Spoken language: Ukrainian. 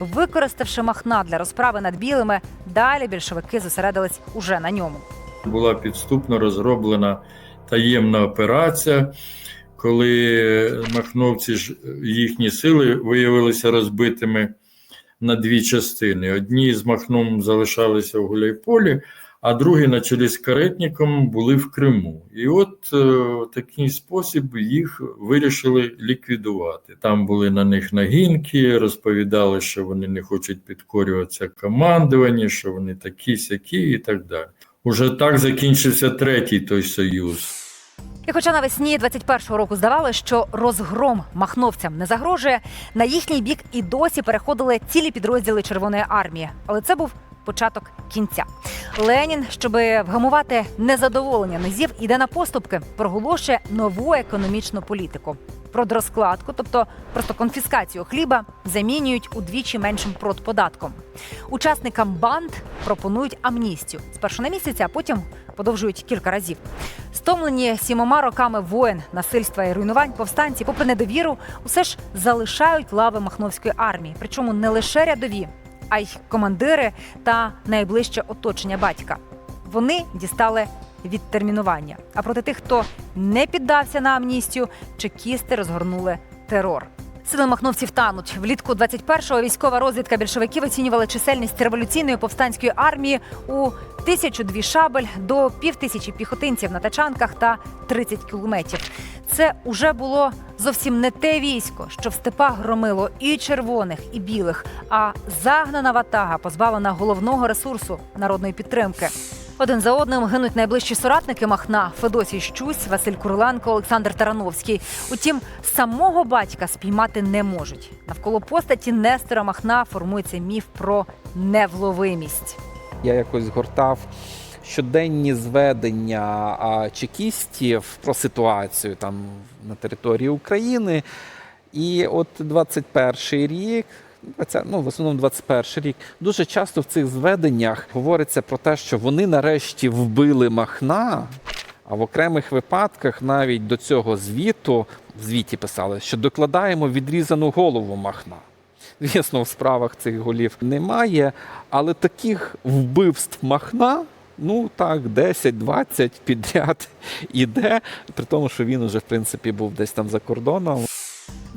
Використавши махна для розправи над білими, далі більшовики зосередились уже на ньому. була підступно розроблена таємна операція, коли махновці ж їхні сили виявилися розбитими на дві частини. Одні з махном залишалися в Гуляйполі, а другі на чолі з каретником були в Криму. І от е, такий спосіб їх вирішили ліквідувати. Там були на них нагінки, розповідали, що вони не хочуть підкорюватися командуванні, що вони такі сякі і так далі. Уже так закінчився третій той союз. І хоча навесні 21-го року здавалося, що розгром махновцям не загрожує, на їхній бік і досі переходили цілі підрозділи Червоної армії. Але це був початок кінця. Ленін, щоб вгамувати незадоволення низів, іде на поступки, проголошує нову економічну політику. Продрозкладку, тобто просто конфіскацію хліба, замінюють удвічі меншим продподатком. Учасникам банд пропонують амністію спершу на місяць, а потім подовжують кілька разів. Стомлені сімома роками воєн, насильства і руйнувань, повстанці, попри недовіру, усе ж залишають лави Махновської армії. Причому не лише рядові, а й командири та найближче оточення батька. Вони дістали відтермінування. А проти тих, хто не піддався на амністію, чекісти розгорнули терор. Сили махновців тануть. Влітку 21-го військова розвідка більшовиків оцінювала чисельність революційної повстанської армії у тисячу дві шабель до півтисячі піхотинців на тачанках та 30 кілометрів. Це уже було зовсім не те військо, що в степах громило і червоних, і білих, а загнана ватага, позбавлена головного ресурсу народної підтримки. Один за одним гинуть найближчі соратники Махна Федосій Щусь, Василь Куриленко, Олександр Тарановський. Утім, самого батька спіймати не можуть. Навколо постаті Нестора Махна формується міф про невловимість. Я якось згортав щоденні зведення чекістів про ситуацію там на території України. І от 21 рік, ну, в основному 21 рік, дуже часто в цих зведеннях говориться про те, що вони нарешті вбили Махна. А в окремих випадках навіть до цього звіту в звіті писали, що докладаємо відрізану голову Махна. Звісно, в справах цих голів немає, але таких вбивств Махна, ну так, 10-20 підряд іде, при тому, що він уже, в принципі, був десь там за кордоном.